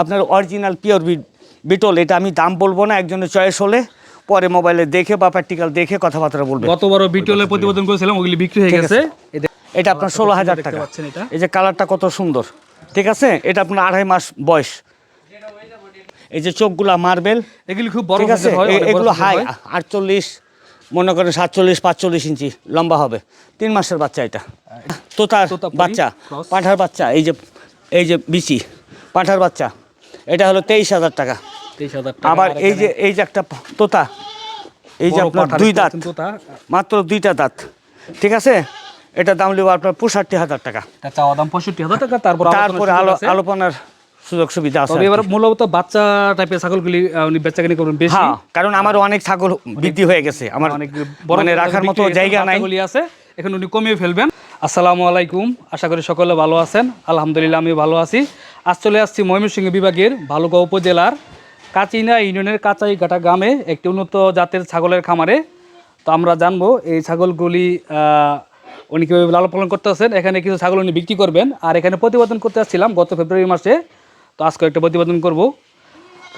আপনার original pure beetle এটা আমি দাম বলব না একজনের চয়েস হলে পরে মোবাইলে দেখে বা প্র্যাকটিক্যাল দেখে কথাবার্তা বলবে। গত বড় বিটলের প্রতিবেদন করেছিলাম ওগুলি বিক্রি হয়ে গেছে। এটা আপনার ষোলো হাজার টাকা। পাচ্ছেন এটা। এই যে কালারটা কত সুন্দর। ঠিক আছে? এটা আপনার আড়াই মাস বয়স। এই যে চোখগুলা মার্বেল এগুলি খুব বড় ঠিক আছে? হয়, এগুলো হাই আটচল্লিশ মনে করেন সাতচল্লিশ পাঁচচল্লিশ ইঞ্চি লম্বা হবে। তিন মাসের বাচ্চা এটা। তোতার বাচ্চা। পাঁঠার বাচ্চা এই যে এই যে বিচি পাঁঠার বাচ্চা। এটা হলো তেইশ হাজার টাকা। 23,000 টাকা। আবার এই যে এই যে একটা তোতা এই যে আপনার দুই দাঁত মাত্র দুইটা দাঁত। ঠিক আছে? এটা দাম নেব আপনার পঁয়ষট্টি হাজার টাকা। চাওয়া দাম পঁয়ষট্টি হাজার টাকা তারপর তারপরে আলো আলোপনার সুযোগ সুবিধা আছে এবার মূলত বাচ্চা টাইপের ছাগলগুলি উনি বেচাকেনি করবেন বেশি। হ্যাঁ কারণ আমার অনেক ছাগল বৃদ্ধি হয়ে গেছে। আমার অনেক মানে রাখার মতো জায়গা নাই। বাচ্চাগুলি আছে। এখন উনি কমিয়ে ফেলবেন। আসসালামু আলাইকুম। আশা করি সকলে ভালো আছেন। আলহামদুলিল্লাহ আমি ভালো আছি। আজ চলে আসছি ময়মনসিংহ বিভাগের ভালুকা উপজেলার কাচিনা ইউনিয়নের কাচাইঘাটা গ্রামে একটি উন্নত জাতের ছাগলের খামারে। তো আমরা জানব এই ছাগলগুলি উনি কীভাবে লালন পালন করতে আছেন এখানে কিছু ছাগল উনি বিক্রি করবেন আর এখানে প্রতিবেদন করতে আসছিলাম গত ফেব্রুয়ারি মাসে। তো আজকে একটা প্রতিবেদন করব।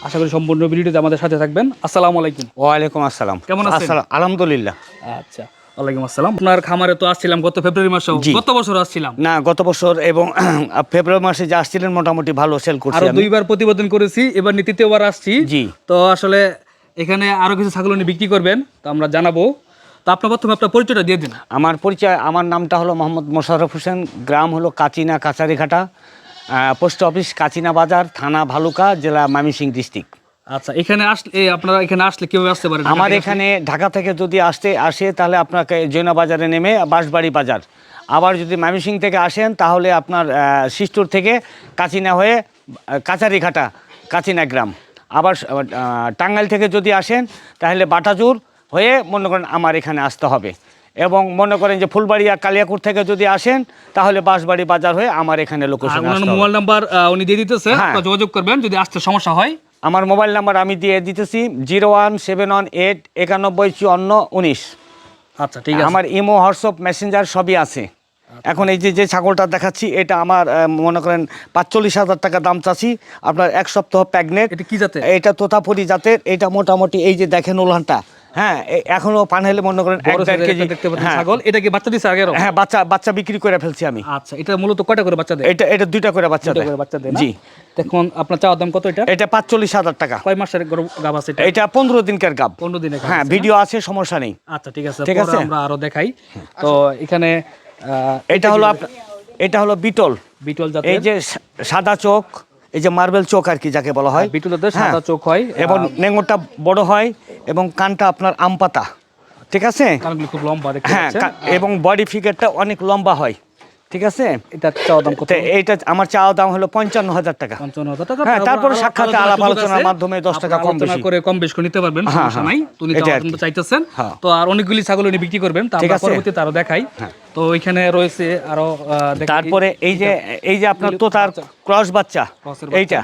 আশা করি সম্পূর্ণ ভিডিওতে আমাদের সাথে থাকবেন। আসসালামু আলাইকুম। ওয়ালাইকুম আসসালাম। কেমন আছেন? আলহামদুলিল্লাহ। আচ্ছা। ওয়ালাইকুম আসসালাম। আপনার খামারে তো আসছিলাম গত ফেব্রুয়ারি মাসেও। জি। গত বছর আসছিলাম। না গত বছর এবং ফেব্রুয়ারি মাসে যে আসছিলেন মোটামুটি ভালো সেল করছি আরও। দুইবার প্রতিবেদন করেছি এবার তৃতীয়বার আসছি। জি। তো আসলে এখানে আরও কিছু ছাগল উনি বিক্রি করবেন তো আমরা জানাব। তো আপনার প্রথমে আপনার পরিচয়টা দিয়ে দিন। আমার পরিচয় আমার নামটা হলো মোহাম্মদ মোশাররফ হোসেন গ্রাম হলো কাচিনা কাছারিঘাটা। পোস্ট অফিস কাচিনা বাজার থানা ভালুকা জেলা মামিসিং ডিস্ট্রিক্ট আচ্ছা এখানে আসলে আপনারা এখানে আসলে কেউ আসতে পারেন? আমার এখানে ঢাকা থেকে যদি আসতে আসে তাহলে আপনাকে জৈনা বাজারে নেমে বাঁশবাড়ি বাজার। আবার যদি ময়মনসিং থেকে আসেন তাহলে আপনার শিষ্টুর থেকে কাচিনা হয়ে কাচারিঘাটা কাচিনা গ্রাম। আবার টাঙ্গাইল থেকে যদি আসেন তাহলে বাটাজুর হয়ে মনে করেন আমার এখানে আসতে হবে। এবং মনে করেন যে ফুলবাড়িয়া কালিয়াকুর থেকে যদি আসেন তাহলে বাঁশবাড়ি বাজার হয়ে আমার এখানে আর লোকেশন মোবাইল নাম্বার উনি দিয়ে দিতেছে হ্যাঁ। যোগাযোগ করবেন যদি আসতে সমস্যা হয়। আমার মোবাইল নাম্বার আমি দিয়ে দিতেছি zero one seven one eight একানব্বই চুয়ান্ন উনিশ। আচ্ছা ঠিক আছে। আমার ইমো হোয়াটসঅ্যাপ মেসেঞ্জার সবই আছে। এখন এই যে যে ছাগলটা দেখাচ্ছি এটা আমার মনে করেন পাঁচচল্লিশ হাজার টাকা দাম চাচ্ছি। আপনার এক সপ্তাহ প্যাগনেট। এটা কি যাতে এটা তোতাপুরি জাতের। এটা মোটামুটি এই যে দেখেন উলানটা হ্যাঁ এখনও পানহেলে মনে করেন এক দেড় কেজি। দেখতে পাচ্ছেন হ্যাঁ, ছাগল। এটা কি বাচ্চা দিছে আগেরও? হ্যাঁ বাচ্চা বাচ্চা বিক্রি করে ফেলছি আমি। আচ্ছা এটা মূলত কয়টা করে বাচ্চা দেয়? এটা এটা দুইটা করে বাচ্চা দেয়। বাচ্চা দেয় জি। দেখুন আপনার চাওয়ার দাম কত এটা? এটা পাঁচচল্লিশ হাজার টাকা। কয় মাসের গাভ আছে এটা? এটা পনেরো দিনকার গাব। পনেরো দিনে হ্যাঁ ভিডিও আছে সমস্যা নেই। আচ্ছা ঠিক আছে। ঠিক আছে? আমরা আরও দেখাই। তো এখানে আহ, এটা হলো এটা হলো বিটল। বিটল জাতের। এই যে সাদা চোখ এই যে মার্বেল চোখ আর কি যাকে বলা হয়। বিটল জাতের হ্যাঁ। সাদা চোখ হয়। এবং এবং নেঙ্গরটা বড় হয়। এবং কানটা আপনার আম পাতা। ঠিক আছে? কানগুলি খুব লম্বা হ্যাঁ এবং বডি ফিগারটা অনেক লম্বা হয়। ঠিক আছে? এটা চাওয়ার দাম কত? এইটা আমার চাওয়া দাম হলো পঞ্চান্ন হাজার টাকা। পঞ্চান্ন হাজার টাকা। হ্যাঁ, তারপরে সাক্ষাৎ আলাপ আলোচনার মাধ্যমে দশ টাকা কম বেশি। করে কম বেশি করে নিতে পারবেন হ্যাঁ, সমস্যা হ্যাঁ। নাই। তুমি চাইতেছেন। হ্যাঁ। তো আর অনেকগুলি ছাগল উনি বিক্রি করবেন তা আমরা পরবর্তীতে আরও দেখাই। তো ওইখানে রয়েছে আরও তারপরে এই যে এই যে আপনার তো তোতার ক্রস বাচ্চা। এইটা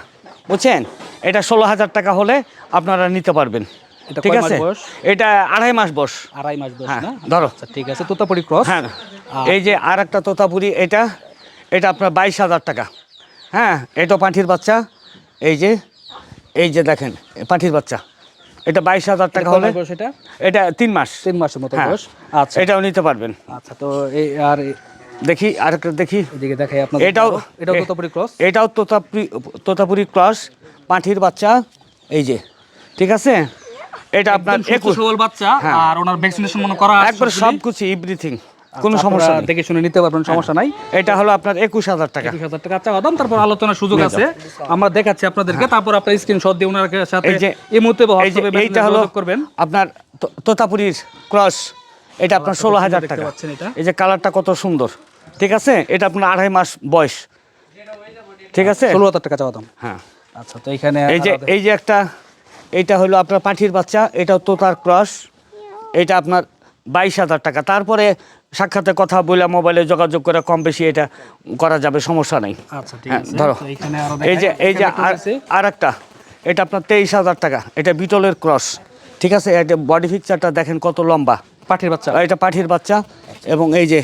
বুঝছেন? এটা ষোলো হাজার টাকা হলে আপনারা নিতে পারবেন। ঠিক আছে? এটা আড়াই মাস বয়স। আড়াই মাস বয়স হ্যাঁ, না? ধরো। আচ্ছা ঠিক আছে তোতাপুরি ক্রস হ্যাঁ এই যে আর একটা তোতাপুরি এটা এটা আপনার বাইশ হাজার টাকা। হ্যাঁ এটা পাঁঠির বাচ্চা। এই যে এই যে দেখেন পাঁঠির বাচ্চা। এটা বাইশ হাজার টাকা হলে এটা? এটা তিন মাস। তিন মাসের মতো হ্যাঁ বয়স। আচ্ছা। এটাও নিতে পারবেন। আচ্ছা তো এই আর দেখি আরেকটা দেখি। এদিকে দেখাই আপনার এটাও এটাও তোতাপুরি ক্রস এটাও তোতাপুরি তোতাপুরি ক্রস পাঁঠির বাচ্চা। এই যে ঠিক আছে? এটা আপনার একুশ। বাচ্চা হ্যাঁ। আর ওনার ভ্যাকসিনেশন মনে করা একবার সবগুলি। সব কিছু এভরিথিং আচ্ছা, কোনো সমস্যা হ্যাঁ। দেখে শুনে নিতে পারবেন সমস্যা নাই। এটা হলো আপনার একুশ হাজার টাকা। একুশ হাজার টাকা। চাওয়া দাম তারপর আলোচনার সুযোগ আছে। আমরা দেখাচ্ছি আপনাদেরকে তারপর আপনার স্ক্রিনশট দিয়ে ওনার সাথে হ্যাঁ। এই যে এই মুহূর্তে এইটা হলো করবেন। আপনার তোতাপুরির ক্রস এটা আপনার ষোলো হাজার টাকা। এই যে কালারটা কত সুন্দর। ঠিক আছে? এটা আপনার আড়াই মাস বয়স। ঠিক আছে? ষোলো হাজার টাকা চাওয়া দাম। হ্যাঁ। আচ্ছা তো এখানে এই যে এই যে একটা এইটা হলো আপনার পাঠির বাচ্চা এটাও তোতার ক্রস এটা আপনার বাইশ হাজার টাকা। তারপরে সাক্ষাতে কথা বলে মোবাইলে যোগাযোগ করে কম বেশি এটা করা যাবে সমস্যা নেই। আচ্ছা হ্যাঁ, ধরো। এই যে এই যে। আর একটা এটা আপনার তেইশ হাজার টাকা এটা বিটলের ক্রস। ঠিক আছে এটা বডি পিকচারটা দেখেন কত লম্বা। পাঠির বাচ্চা। এটা পাঠির বাচ্চা এবং এই যে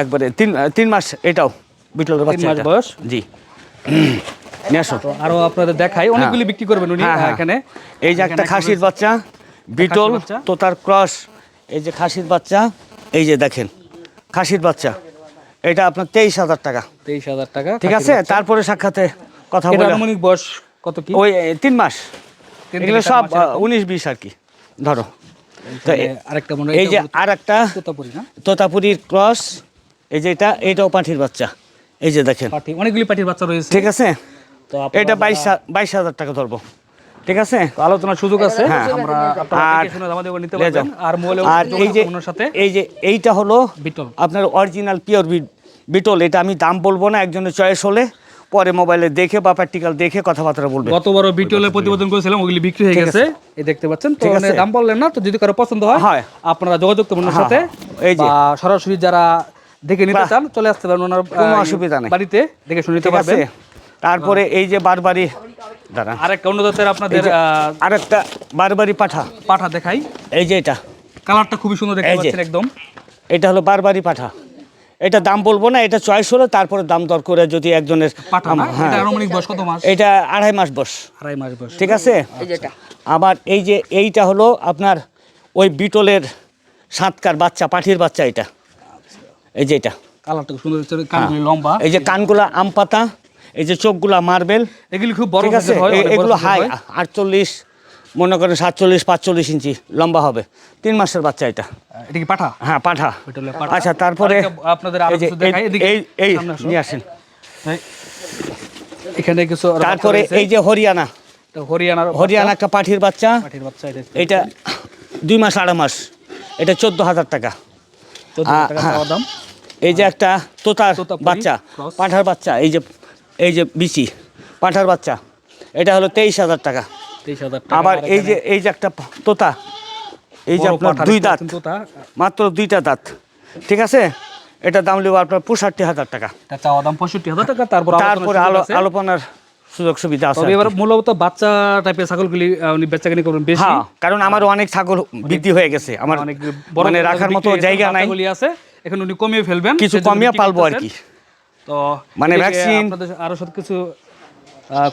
একবারে তিন তিন মাস এটাও বিটলের বাচ্চা বয়স? জি। তো আরও আপনাদের দেখাই অনেকগুলি বিক্রি করবেন উনি হ্যাঁ, হ্যাঁ। এখানে। এই যে একটা খাসির বাচ্চা বিটল। তোতার ক্রস এই যে খাসির বাচ্চা এই যে দেখেন খাসির বাচ্চা। এটা আপনার তেইশ হাজার টাকা। তেইশ হাজার টাকা ঠিক আছে? তারপরে সাক্ষাতে কথা বলে আনুমানিক বয়স কত কি? ওই তিন মাস। এগুলো সব উনিশ বিশ আর কি। ধরো। আরেকটা এই যে আর একটা তোতাপুরি না? তোতাপুরির ক্রস এই যে এটা এইটাও পাঠির বাচ্চা। এই যে দেখেন। অনেকগুলি পাটির বাচ্চা রয়েছে। ঠিক আছে? এটা বাইশ বাইশ হাজার টাকা ধরবো। ঠিক আছে? আলোচনার সুযোগ আছে? হ্যাঁ। আমরা আর- দেখে শুনে আমাদের নিতে পারবেন। আর মোবাইলে আর এই যে সাথে। এই যে এইটা হলো বিটল। আপনার অরিজিনাল পিওর বিটল। এটা আমি দাম বলব না একজনের চয়েস হলে। পরে মোবাইলে দেখে বা প্র্যাকটিক্যাল দেখে কথাবার্তা বলবে। গত বড় বিটলের প্রতিবেদন করেছিলাম ওগুলি বিক্রি হয়ে গেছে। এই দেখতে পাচ্ছেন। তো ঠিক আছে। দাম বললেন না তো যদি কারও পছন্দ হয় হয়। আপনারা যোগাযোগ করবেন হ্যাঁ, সাথে। এই যে। সরাসরি যারা দেখে নিতে চান চলে আসতে পারেন ওনার কোনো অসুবিধা নেই। বাড়িতে দেখে শুনে নিতে পারবেন। তারপরে এই যে বারবারি দাঁড়া। আরেকটা অন্য জাতের আপনাদের আরেকটা বারবারি পাঠা। পাঠা দেখাই। এই যে এটা। কালারটা খুবই সুন্দর দেখতে এই যে। পাচ্ছেন একদম। এটা হলো বারবারি পাঠা। এটা দাম বলব না এটা চয়েস হলো তারপরে দাম দর করে যদি একজনের হ্যাঁ। এটা আনুমানিক বয়স কত মাস? এটা আড়াই মাস বয়স। আড়াই মাস বয়স। ঠিক আছে? আবার এই যে এইটা হলো আপনার ওই বিটলের সাতকার বাচ্চা পাঠির বাচ্চা এটা। এই যে এটা। কালারটা সুন্দর দেখতে লম্বা। এই যে কানগুলা আম পাতা এই যে চোখগুলা মার্বেল এগুলি খুব বড় ঠিক আছে? এগুলো হাই আটচল্লিশ মনে করেন সাতচল্লিশ পাঁচচল্লিশ ইঞ্চি লম্বা হবে। তিন মাসের বাচ্চা এটা। এটা কি পাঠা? হ্যাঁ পাঠা। আচ্ছা তারপরে আপনাদের এই যে এই-। নিয়ে আসেন। এখানে কিছু তারপরে এই যে হরিয়ানা। এটা হরিয়ানার হরিয়ানা একটা পাঠির বাচ্চা। পাঠির বাচ্চা এটা দুই মাস আড়াই মাস। এটা চোদ্দ হাজার টাকা। হ্যাঁ। দাম। এই যে একটা তোতার বাচ্চা পাঠার বাচ্চা। এই যে এই যে বিচি পাঠার বাচ্চা এটা হলো তেইশ হাজার টাকা। তেইশ হাজার আবার এই যে এই যে একটা তোতা এই যে আপনার দুই দাঁত মাত্র দুইটা দাঁত ঠিক আছে? এটা দাম নেব আপনার পঁয়ষট্টি হাজার টাকা। দাম পঁয়ষট্টি হাজার টাকা তারপর তারপরে আলো আলোপনার সুযোগ সুবিধা আছে এবার মূলত বাচ্চা টাইপের ছাগলগুলি উনি বেচাকেনি করবেন বেশি। হ্যাঁ কারণ আমার অনেক ছাগল বৃদ্ধি হয়ে গেছে। আমার অনেক মানে রাখার মতো জায়গা নাই। আছে এখন উনি কমিয়ে ফেলবেন কিছু কমিয়ে পালবো আর কি। তো মানে আপনাদের আরও সব কিছু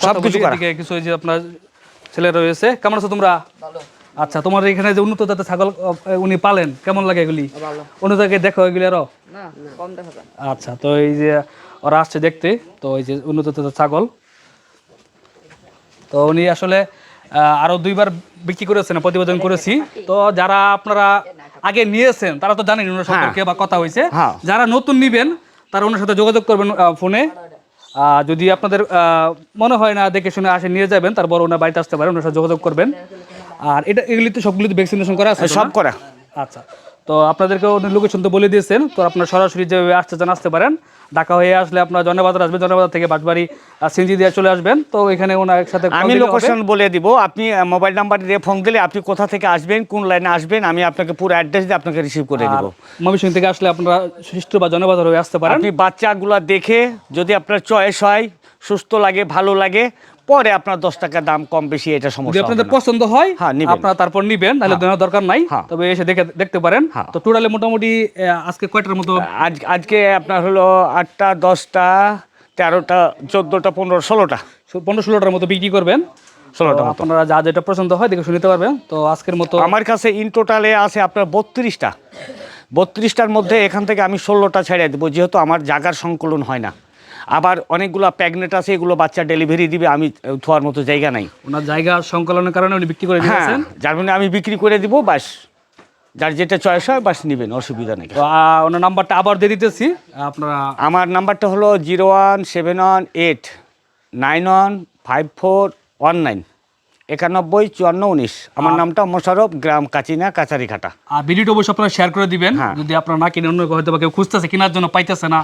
সব কিছু কিছু যে আপনার ছেলে রয়েছে। কেমন আছো তোমরা? আচ্ছা তোমার এখানে যে উন্নত জাতের ছাগল উনি পালেন কেমন লাগে এগুলি? অন্য জায়গায় দেখো এগুলি আরও। আচ্ছা তো এই যে ওরা আসছে দেখতে তো এই যে উন্নত জাতের ছাগল। তো উনি আসলে আহ, আরও দুইবার বিক্রি করেছেন প্রতিবেদন করেছি। তো যারা আপনারা আগে নিয়েছেন তারা তো জানেন ওনার সম্পর্কে বা কথা হয়েছে। হ্যাঁ। যারা নতুন নিবেন তারা ওনার সাথে যোগাযোগ করবেন ফোনে। আর যদি আপনাদের মনে হয় না দেখে শুনে আসে নিয়ে যাবেন তারপর ওনার বাড়িতে আসতে পারেন ওনার সাথে যোগাযোগ করবেন। আর এটা এগুলি তো সবগুলি তো ভ্যাকসিনেশন করা আছে সব করা। আচ্ছা। তো আপনাদেরকে লোকেশন তো বলে দিয়েছেন তো আপনারা সরাসরি যেভাবে আসতে চান আসতে পারেন। ঢাকা হয়ে আসলে আপনার জনবাজার আসবেন জনবাজার থেকে বাঁশবাড়ি আহ, সিনজি দিয়ে চলে আসবেন। তো এখানে ওনার একসাথে আমি লোকেশন বলে দিব। আপনি মোবাইল নাম্বার দিয়ে ফোন দিলে আপনি কোথা থেকে আসবেন কোন লাইনে আসবেন আমি আপনাকে পুরো অ্যাড্রেস দিয়ে আপনাকে রিসিভ করে দেবো। ময়মনসিংহ থেকে আসলে আপনারা সুস্থ বা জনবাজার হয়ে আসতে পারেন। আপনি বাচ্চাগুলো দেখে যদি আপনার চয়েস হয় সুস্থ লাগে ভালো লাগে পরে আপনার দশ টাকা দাম কম বেশি এটা যদি সমস্যা আপনাদের পছন্দ হয় হ্যাঁ। আপনারা তারপর নিবেন তাহলে দেওয়ার দরকার নাই। হ্যাঁ। তবে এসে দেখে দেখতে পারেন। হ্যাঁ। তো টোটালে মোটামুটি আজকে কয়টার মতো? আজ আজকে আপনার হলো আটটা দশটা তেরোটা চোদ্দোটা পনেরো ষোলোটা। পনেরো ষোলোটার মতো বিক্রি করবেন। ষোলোটা আপনারা যা যেটা পছন্দ হয় দেখে শুনতে পারবেন। তো আজকের মতো আমার কাছে ইন টোটালে আছে আপনার বত্রিশটা। বত্রিশটার মধ্যে এখান থেকে আমি ষোলোটা ছেড়ে দেবো যেহেতু আমার জাগার সংকলন হয় না। আবার অনেকগুলো প্যাগনেট আছে এগুলো বাচ্চা ডেলিভারি দিবে আমি থোয়ার মতো জায়গা নাই। ওনার জায়গা সংকলনের কারণে উনি বিক্রি করে হ্যাঁ দিয়েছেন যার মানে আমি বিক্রি করে দিব বাস। যার যেটা চয়েস হয় বাস নেবেন অসুবিধা নেই। ওনার নাম্বারটা আবার দিয়ে দিতেছি আপনারা আমার নাম্বারটা হলো zero one seven one eight nine one five four one nine. একানব্বই চুয়ান্ন উনিশ। আমার নামটা মোশারফ গ্রাম কাচিনা কাচারিঘাটা আর ভিডিওটা অবশ্যই আপনারা শেয়ার করে দিবেন। হ্যাঁ। যদি আপনারা না কিনে অন্য হয়তো বা কেউ খুঁজতেছে কেনার জন্য পাইতেছে না।